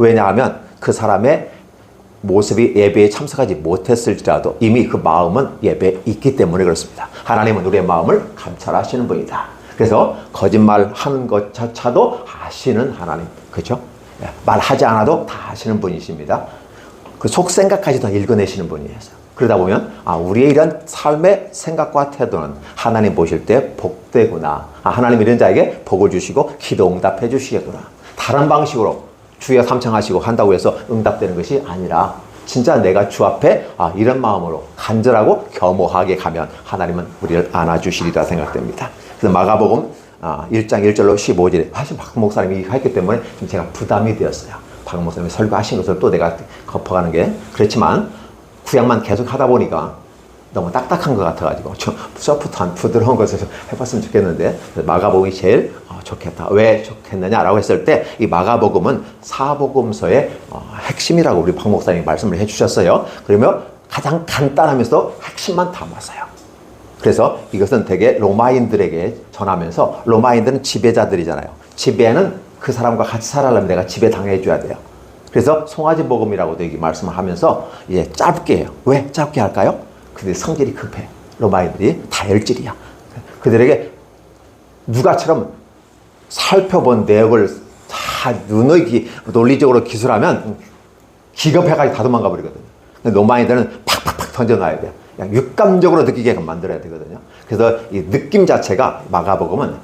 왜냐하면 그 사람의 모습이 예배에 참석하지 못했을지라도 이미 그 마음은 예배에 있기 때문에 그렇습니다. 하나님은 우리의 마음을 감찰하시는 분이다. 그래서 거짓말 하는 것조차도 아시는 하나님. 그죠? 예, 말하지 않아도 다 아시는 분이십니다. 그 속 생각까지 다 읽어내시는 분이에요. 그러다 보면 아 우리의 이런 삶의 생각과 태도는 하나님 보실 때 복되구나. 아, 하나님 이런 자에게 복을 주시고 기도 응답해 주시겠구나. 다른 방식으로 주여 삼창하시고 한다고 해서 응답되는 것이 아니라 진짜 내가 주 앞에 아, 이런 마음으로 간절하고 겸허하게 가면 하나님은 우리를 안아주시리라 생각됩니다. 그래서 마가복음 아, 1장 1절로 15절에 사실 박 목사님이 했기 때문에 좀 제가 부담이 되었어요. 박 목사님이 설교하신 것을 또 내가 덮어가는 게 그렇지만 구약만 계속 하다 보니까 너무 딱딱한 것 같아가지고 좀 소프트한 부드러운 것을 좀 해봤으면 좋겠는데 마가복음이 제일 어, 좋겠다. 왜 좋겠느냐라고 했을 때 이 마가복음은 사복음서의 어, 핵심이라고 우리 박 목사님이 말씀을 해주셨어요. 그러면 가장 간단하면서 핵심만 담았어요. 그래서 이것은 되게 로마인들에게 전하면서 로마인들은 지배자들이잖아요. 지배는 그 사람과 같이 살아려면 내가 지배 당해줘야 돼요. 그래서 송아지 복음이라고도 여기 말씀을 하면서 예, 짧게 해요. 왜 짧게 할까요? 그들이 성질이 급해. 로마인들이 다혈질이야. 그들에게 누가처럼 살펴본 내역을 다 눈의 기, 논리적으로 기술하면 기겁해가지고 다 도망가 버리거든요. 근데 로마인들은 팍팍팍 던져놔야 돼요. 육감적으로 느끼게 만들어야 되거든요. 그래서 이 느낌 자체가 마가복음은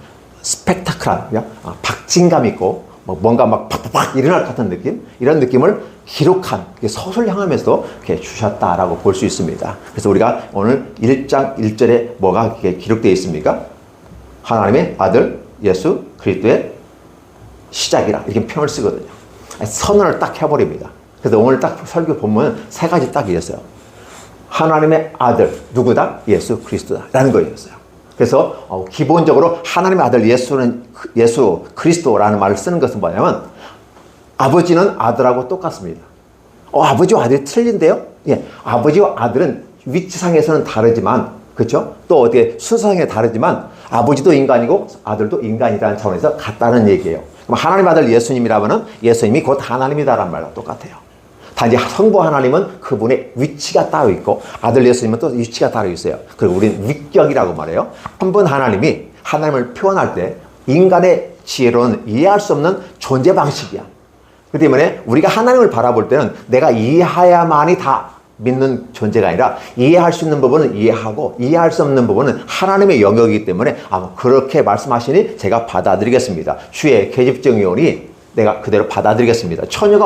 스펙타클한, 아, 박진감 있고 뭐 뭔가 막 팍팍팍 일어날 것 같은 느낌 이런 느낌을 기록한 서술 향하면서 이렇게 주셨다라고 볼 수 있습니다. 그래서 우리가 오늘 1장 1절에 뭐가 기록되어 있습니까? 하나님의 아들 예수 그리스도의 시작이라 이렇게 표현을 쓰거든요. 선언을 딱 해버립니다. 그래서 오늘 딱 설교 보면 세 가지 딱 이랬어요. 하나님의 아들 누구다? 예수 그리스도다 라는 거였어요. 그래서 어, 기본적으로 하나님의 아들 예수는 예수 그리스도라는 말을 쓰는 것은 뭐냐면 아버지는 아들하고 똑같습니다. 어, 아버지와 아들이 틀린데요? 예, 아버지와 아들은 위치상에서는 다르지만 그렇죠? 또 어떻게 순서상에 다르지만 아버지도 인간이고 아들도 인간이라는 차원에서 같다는 얘기예요. 그럼 하나님 아들 예수님이라면은 예수님이 곧 하나님이다라는 말과 똑같아요. 단지 성부 하나님은 그분의 위치가 따로 있고 아들 예수님은 또 위치가 따로 있어요. 그리고 우리는 위격이라고 말해요. 한 분 하나님이 하나님을 표현할 때 인간의 지혜로는 이해할 수 없는 존재 방식이야. 그 때문에 우리가 하나님을 바라볼 때는 내가 이해해야만이 다 믿는 존재가 아니라 이해할 수 있는 부분은 이해하고 이해할 수 없는 부분은 하나님의 영역이기 때문에 아마 그렇게 말씀하시니 제가 받아들이겠습니다. 주의 계집정이 오니 내가 그대로 받아들이겠습니다. 처녀가